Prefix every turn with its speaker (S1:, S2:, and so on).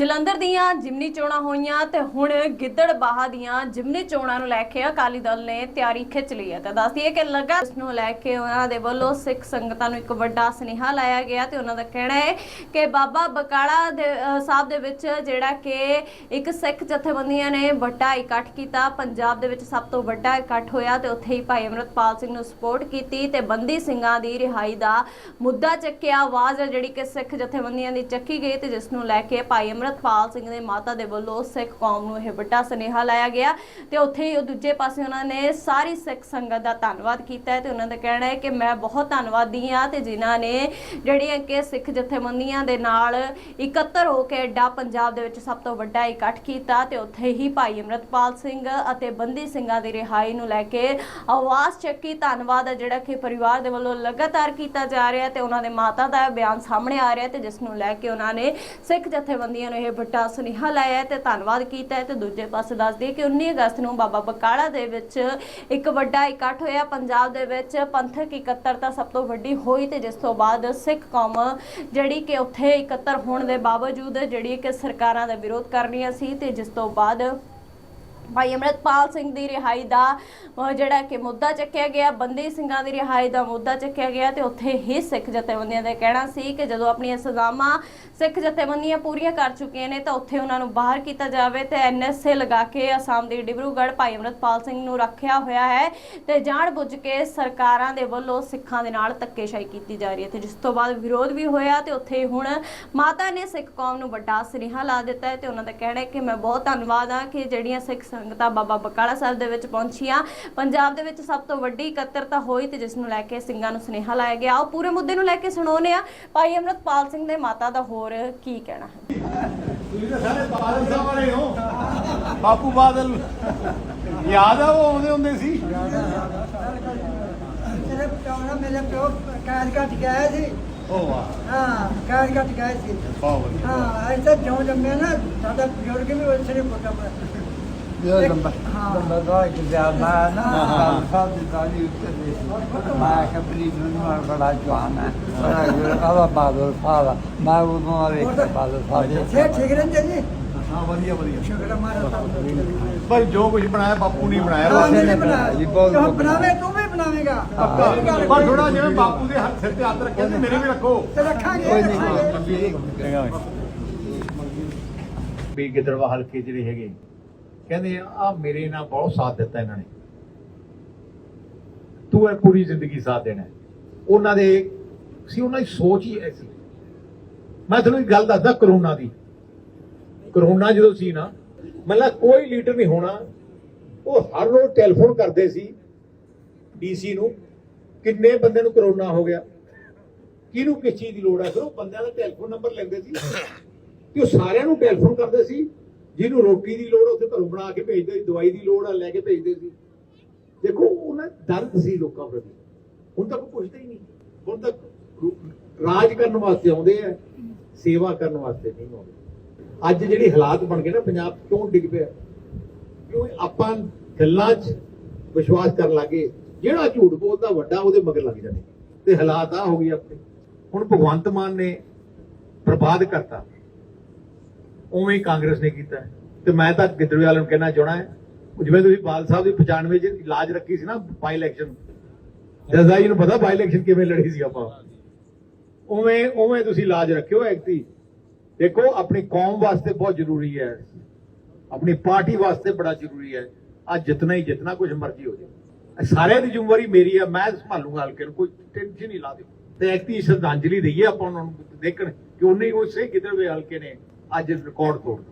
S1: ਜਲੰਧਰ ਦੀਆਂ ਜਿਮਨੀ ਚੋਣਾਂ ਹੋਈਆਂ ਤੇ ਹੁਣ ਗਿੱਦੜਬਾਹਾ ਦੀਆਂ ਜਿਮਨੀ ਚੋਣਾਂ ਨੂੰ ਲੈ ਕੇ ਅਕਾਲੀ ਦਲ ਨੇ ਤਿਆਰੀ ਖਿੱਚ ਲਈ ਹੈ। ਤੇ ਦੱਸਦੀ ਹੈ ਕਿ ਲਗਾ ਇਸ ਨੂੰ ਲੈ ਕੇ ਉਹਨਾਂ ਦੇ ਵੱਲੋਂ ਸਿੱਖ ਸੰਗਤਾਂ ਨੂੰ ਇੱਕ ਵੱਡਾ ਸੁਨੇਹਾ ਲਾਇਆ ਗਿਆ ਤੇ ਉਹਨਾਂ ਦਾ ਕਹਿਣਾ ਹੈ ਕਿ ਬਾਬਾ ਬਕਾਲਾ ਦੇ ਸਾਹਿਬ ਦੇ ਵਿੱਚ ਜਿਹੜਾ ਕਿ ਇੱਕ ਸਿੱਖ ਜਥੇਬੰਦੀਆਂ ਨੇ ਵੱਡਾ ਇਕੱਠ ਕੀਤਾ। ਪੰਜਾਬ ਦੇ ਵਿੱਚ ਸਭ ਤੋਂ ਵੱਡਾ ਇਕੱਠ ਹੋਇਆ ਤੇ ਉੱਥੇ ਹੀ ਭਾਈ ਅਮਰਤਪਾਲ ਸਿੰਘ ਨੂੰ ਸਪੋਰਟ ਕੀਤੀ ਤੇ ਬੰਦੀ ਸਿੰਘਾਂ ਦੀ ਰਿਹਾਈ ਦਾ ਮੁੱਦਾ ਚੱਕਿਆ। ਆਵਾਜ਼ ਜਿਹੜੀ ਕਿ ਸਿੱਖ ਜਥੇਬੰਦੀਆਂ ਦੀ ਚੱਕੀ ਗਈ ਤੇ ਜਿਸ ਨੂੰ ਲੈ ਕੇ ਭਾਈ ਅਮਰਤਪਾਲ ਸਿੰਘ ਦੇ ਮਾਤਾ ਦੇ ਵੱਲੋਂ ਸਿੱਖ ਕੌਮ ਨੂੰ ਇਹ ਵੱਡਾ ਸੁਨੇਹਾ ਲਾਇਆ ਗਿਆ ਤੇ ਉੱਥੇ ਹੀ ਦੂਜੇ ਪਾਸੇ ਉਹਨਾਂ ਨੇ ਸਾਰੀ ਸਿੱਖ ਸੰਗਤ ਦਾ ਧੰਨਵਾਦ ਕੀਤਾ ਹੈ ਤੇ ਉਹਨਾਂ ਦਾ ਕਹਿਣਾ ਹੈ ਕਿ ਮੈਂ ਬਹੁਤ ਧੰਨਵਾਦੀ ਹਾਂ ਤੇ ਜਿਨ੍ਹਾਂ ਨੇ ਜਿਹੜੀਆਂ ਕਿ ਸਿੱਖ ਜਥੇਬੰਦੀਆਂ ਦੇ ਨਾਲ ਇਕੱਤਰ ਹੋ ਕੇ ਐਡਾ ਪੰਜਾਬ ਦੇ ਵਿੱਚ ਸਭ ਤੋਂ ਵੱਡਾ ਇਕੱਠ ਕੀਤਾ ਤੇ ਉੱਥੇ ਹੀ ਭਾਈ ਅਮਰਤਪਾਲ ਸਿੰਘ ਅਤੇ ਬੰਦੀ ਸਿੰਘਾਂ ਦੀ ਰਿਹਾਈ ਨੂੰ ਲੈ ਕੇ ਆਵਾਜ਼ ਚੱਕੀ, ਧੰਨਵਾਦ ਹੈ ਜਿਹੜਾ ਕਿ ਪਰਿਵਾਰ ਦੇ ਵੱਲੋਂ ਲਗਾਤਾਰ ਕੀਤਾ ਜਾ ਰਿਹਾ ਤੇ ਉਹਨਾਂ ਦੇ ਮਾਤਾ ਦਾ ਬਿਆਨ ਸਾਹਮਣੇ ਆ ਰਿਹਾ ਤੇ ਜਿਸ ਨੂੰ ਲੈ ਕੇ ਉਹਨਾਂ ਨੇ ਸਿੱਖ ਜਥੇਬੰਦੀਆਂ ਨੂੰ ਇਹ ਵੱਡਾ ਸੁਨੇਹਾ ਲਾਇਆ ਤੇ ਧੰਨਵਾਦ ਕੀਤਾ ਹੈ ਤੇ ਦੂਜੇ ਪਾਸੇ ਦੱਸ ਦਈਏ ਕਿ 19 ਅਗਸਤ ਨੂੰ ਬਾਬਾ ਬਕਾਲਾ ਦੇ ਵਿੱਚ ਇੱਕ ਵੱਡਾ ਇਕੱਠ ਹੋਇਆ। ਪੰਜਾਬ ਦੇ ਵਿੱਚ ਪੰਥਕ ਇਕੱਤਰਤਾ ਸਭ ਤੋਂ ਵੱਡੀ ਹੋਈ ਤੇ ਜਿਸ ਤੋਂ ਬਾਅਦ ਸਿੱਖ ਕੌਮ ਜਿਹੜੀ ਕਿ ਉੱਥੇ ਇਕੱਤਰ ਹੋਣ ਦੇ ਬਾਵਜੂਦ ਜਿਹੜੀ ਕਿ ਸਰਕਾਰਾਂ ਦਾ ਵਿਰੋਧ ਕਰ ਰਹੀਆਂ ਸੀ ਤੇ ਜਿਸ ਤੋਂ ਬਾਅਦ ਭਾਈ ਅਮਰਤਪਾਲ ਸਿੰਘ ਦੀ ਰਿਹਾਈ ਦਾ ਜਿਹੜਾ ਕਿ ਮੁੱਦਾ ਚੱਕਿਆ ਗਿਆ, ਬੰਦੀ ਸਿੰਘਾਂ ਦੀ ਰਿਹਾਈ ਦਾ ਮੁੱਦਾ ਚੱਕਿਆ ਗਿਆ ਤੇ ਉੱਥੇ ਹੀ ਸਿੱਖ ਜਥੇਬੰਦੀਆਂ ਦਾ ਕਹਿਣਾ ਸੀ ਕਿ ਜਦੋਂ ਆਪਣੀਆਂ ਸਜ਼ਾਵਾਂ ਸਿੱਖ ਜਥੇਬੰਦੀਆਂ ਪੂਰੀਆਂ ਕਰ ਚੁੱਕੀਆਂ ਨੇ ਤਾਂ ਉੱਥੇ ਉਹਨਾਂ ਨੂੰ ਬਾਹਰ ਕੀਤਾ ਜਾਵੇ ਤੇ ਐਨਐਸਏ ਲਗਾ ਕੇ ਅਸਾਮ ਦੇ ਡਿਬਰੂਗੜ੍ਹ ਭਾਈ ਅਮਰਤਪਾਲ ਸਿੰਘ ਨੂੰ ਰੱਖਿਆ ਹੋਇਆ ਹੈ ਤੇ ਜਾਣ ਬੁੱਝ ਕੇ ਸਰਕਾਰਾਂ ਦੇ ਵੱਲੋਂ ਸਿੱਖਾਂ ਦੇ ਨਾਲ ਧੱਕੇਸ਼ਾਹੀ ਕੀਤੀ ਜਾ ਰਹੀ ਹੈ ਤੇ ਜਿਸ ਤੋਂ ਬਾਅਦ ਵਿਰੋਧ ਵੀ ਹੋਇਆ ਤੇ ਉੱਥੇ ਹੁਣ ਮਾਤਾ ਨੇ ਸਿੱਖ ਕੌਮ ਨੂੰ ਵੱਡਾ ਸੁਨੇਹਾ ਲਾ ਦਿੱਤਾ ਹੈ ਤੇ ਉਹਨਾਂ ਦਾ ਕਹਿਣਾ ਹੈ ਕਿ ਮੈਂ ਬਹੁਤ ਧੰਨਵਾਦ ਹਾਂ ਕਿ ਜਿਹੜੀਆਂ ਸਿੱਖ ਸੰਗਤਾਂ ਬਾਬਾ ਬਕਾਲਾ ਸਾਹਿਬ ਦੇ ਵਿੱਚ ਪਹੁੰਚੀਆਂ ਪੰਜਾਬ ਦੇ ਵਿੱਚ ਸਭ ਤੋਂ ਵੱਡੀ ਇਕੱਤਰਤਾ ਹੋਈ ਤੇ ਜਿਸ ਨੂੰ ਲੈ ਕੇ ਸਿੰਘਾਂ ਨੂੰ ਸੁਨੇਹਾ ਲਾਇਆ ਗਿਆ। ਉਹ ਪੂਰੇ ਮੁੱਦੇ ਨੂੰ ਲੈ ਕੇ ਸੁਣਾਉਂਦੇ ਆ। ਭਾਈ ਅਮਰਤਪਾਲ ਸਿੰਘ ਦੇ ਮਾਤਾ ਦਾ ਹੋਰ ਕੀ ਕਹਿਣਾ ਹੈ?
S2: ਤੁਸੀਂ ਤਾਂ ਸਾਰੇ ਬਾਦਲ ਸਾਹਿਬ ਵਾਲੇ ਹੋ। ਬਾਪੂ ਬਾਦਲ ਯਾਦ ਆ ਉਹ ਆਉਂਦੇ ਹੁੰਦੇ ਸੀ?
S3: ਮੇਰੇ ਪਿਓ ਨਾਲ ਮੇਰੇ ਪਿਓ ਕਾਇਦ ਘਟ ਗਿਆ ਸੀ।
S2: ਉਹ ਵਾਹ।
S3: ਹਾਂ ਕਾਇਦ ਘਟ ਗਿਆ ਸੀ।
S2: ਬਹੁਤ ਵਧੀਆ।
S3: ਹਾਂ ਐਸਾ ਜਿਉਂ ਜੰਮਿਆ ਨਾ ਸਾਡਾ ਬਜ਼ੁਰਗ ਵੀ ਉਸੇ ਨੇ ਫੋਟਾ ਪਾਇਆ
S4: ਜਿਹੜਾ ਲੰਬਾ
S3: ਹਾਂ।
S4: ਲੰਬਾ ਦਾ ਕਿ ਮੈਂ ਨਾ
S2: ਹਾਂ, ਹਾਂ।
S4: ਸਾਹਿਬ ਦੀ ਦਾੜੀ ਉੱਤੇ ਦੇ ਮੈਂ ਕਬਰੀ ਨੂੰ ਮਾਰ ਬੜਾ ਜਵਾਨ ਹੈ ਬੜਾ ਗੁਰਦਾ ਬਾਦਲ ਸਾਹਿਬ ਮੈਂ ਉਹ ਨੂੰ ਵੇਖ ਬਾਦਲ ਸਾਹਿਬ
S3: ਸੇ ਠੀਕ ਰਹਿੰਦੇ ਜੀ
S2: ਹਾਂ ਵਧੀਆ ਵਧੀਆ
S3: ਸ਼ੁਕਰ ਮਾਰਾ ਤਾਂ
S2: ਭਾਈ ਜੋ ਕੁਝ ਬਣਾਇਆ ਬਾਪੂ ਬਣਾਇਆ
S4: ਜੀ, ਬਹੁਤ
S3: ਬਣਾਵੇ ਤੂੰ ਵੀ ਬਣਾਵੇਂਗਾ
S2: ਪੱਕਾ ਪਰ ਥੋੜਾ ਜਿਵੇਂ ਬਾਪੂ ਦੇ ਹੱਥ ਸਿਰ ਤੇ ਹੱਥ ਰੱਖਿਆ ਤੇ ਮੇਰੇ ਵੀ ਰੱਖੋ
S3: ਤੇ ਰੱਖਾਂਗੇ ਰੱਖਾਂਗੇ
S2: ਵੀ ਗਿੱਦੜਵਾ ਹਲਕੇ ਜਿਹੜੇ ਹੈਗੇ ਕਹਿੰਦੇ ਆ ਮੇਰੇ ਨਾਲ ਬਹੁਤ ਸਾਥ ਦਿੱਤਾ ਇਹਨਾਂ ਨੇ। ਤੂੰ ਇਹ ਪੂਰੀ ਜ਼ਿੰਦਗੀ ਸਾਥ ਦੇਣਾ ਉਹਨਾਂ ਦੇ ਸੀ ਉਹਨਾਂ ਦੀ ਸੋਚ ਹੀ ਐਸੀ। ਮੈਂ ਤੁਹਾਨੂੰ ਇੱਕ ਗੱਲ ਦੱਸਦਾ ਕਰੋਨਾ ਦੀ। ਕਰੋਨਾ ਜਦੋਂ ਸੀ ਨਾ ਮਤਲਬ ਕੋਈ ਲੀਡਰ ਨਹੀਂ ਹੋਣਾ। ਉਹ ਹਰ ਰੋਜ਼ ਟੈਲੀਫੋਨ ਕਰਦੇ ਸੀ ਡੀਸੀ ਨੂੰ, ਕਿੰਨੇ ਬੰਦੇ ਨੂੰ ਕਰੋਨਾ ਹੋ ਗਿਆ। ਕਿਹਨੂੰ ਕਿਸ ਚੀਜ਼ ਦੀ ਲੋੜ ਹੈ? ਫਿਰ ਉਹ ਬੰਦਿਆਂ ਦਾ ਟੈਲੀਫੋਨ ਨੰਬਰ ਲੈਂਦੇ ਸੀ। ਤੇ ਉਹ ਸਾਰਿਆਂ ਨੂੰ ਟੈਲੀਫੋਨ ਕਰਦੇ ਸੀ। ਜਿਹਨੂੰ ਰੋਟੀ ਦੀ ਲੋੜ ਉੱਥੇ ਘਰੋਂ ਬਣਾ ਕੇ ਭੇਜਦੇ ਸੀ, ਦਵਾਈ ਦੀ ਲੋੜ ਆ, ਲੈ ਕੇ ਭੇਜਦੇ ਸੀ। ਦੇਖੋ, ਉਹਨਾਂ ਦਰਦ ਸੀ ਲੋਕਾਂ ਪ੍ਰਤੀ। ਹੁਣ ਤੱਕ ਪੁੱਛਦੇ ਹੀ ਨਹੀਂ। ਹੁਣ ਤੱਕ ਰਾਜ ਕਰਨ ਵਾਸਤੇ ਆਉਂਦੇ ਆ, ਸੇਵਾ ਕਰਨ ਵਾਸਤੇ ਨਹੀਂ ਆਉਂਦੇ। ਅੱਜ ਜਿਹੜੀ ਹਾਲਾਤ ਬਣ ਗਏ ਨਾ, ਪੰਜਾਬ ਕਿਉਂ ਡਿੱਗ ਪਿਆ? ਕਿਉਂ ਆਪਾਂ ਗੱਲਾਂ 'ਚ ਵਿਸ਼ਵਾਸ ਕਰਨ ਲੱਗੇ? ਜਿਹੜਾ ਝੂਠ ਬੋਲਦਾ, ਵੱਡਾ ਉਹਦੇ ਮਗਰ ਲੱਗ ਜਾਂਦੇ। ਤੇ ਹਾਲਾਤ ਆ ਹੋ ਗਏ ਆਪਣੇ। ਹੁਣ ਭਗਵੰਤ ਮਾਨ ਨੇ ਬਰਬਾਦ ਕਰਤਾ। ਉਵੇਂ ਹੀ ਕਾਂਗਰਸ ਨੇ ਕੀਤਾ ਤੇ ਮੈਂ ਤਾਂ ਗਿੱਦੜਵੇ ਵਾਲਿਆਂ ਨੂੰ ਕਹਿਣਾ ਚਾਹਣਾ ਹੈ ਜਿਵੇਂ ਤੁਸੀਂ ਬਾਲ ਸਾਹਿਬ ਦੀ 95 ਚ ਇਲਾਜ ਰੱਖੀ ਸੀ ਨਾ ਬਾਈ ਇਲੈਕਸ਼ਨ ਜਜ਼ਾ ਨੂੰ ਪਤਾ ਬਾਈ ਇਲੈਕਸ਼ਨ ਕਿਵੇਂ ਲੜੀ ਸੀ ਆਪਾਂ? ਉਵੇਂ ਉਵੇਂ ਤੁਸੀਂ ਇਲਾਜ ਰੱਖਿਓ ਐਕਟੀ ਦੇਖੋ, ਆਪਣੀ ਕੌਮ ਵਾਸਤੇ ਬਹੁਤ ਜ਼ਰੂਰੀ ਹੈ। ਆਪਣੀ ਪਾਰਟੀ ਵਾਸਤੇ ਬੜਾ ਜ਼ਰੂਰੀ ਹੈ। ਆ ਜਿਤਨਾ ਹੀ ਜਿਤਨਾ ਕੁਝ ਮਰਜ਼ੀ ਹੋ ਜਾਵੇ। ਸਾਰਿਆਂ ਦੀ ਜ਼ਿੰਮੇਵਾਰੀ ਮੇਰੀ ਹੈ, ਮੈਂ ਸੰਭਾਲੂਗਾ ਹਲਕੇ ਨੂੰ, ਕੋਈ ਟੈਨਸ਼ਨ ਨਹੀਂ ਲਾ ਦਿਓ। ਤੇ ਐਕਤੀ ਸ਼ਰਧਾਂਜਲੀ ਦਈਏ ਆਪਾਂ ਉਹਨਾਂ ਨੂੰ ਦੇਖਣ ਕਿ ਉਹਨੇ ਉਸੇ ਗਿੱਦੜਵੇ ਹਲਕੇ ਨੇ। ਅੱਜ ਰਿਕਾਰਡ ਤੋੜ ਦਿੱਤਾ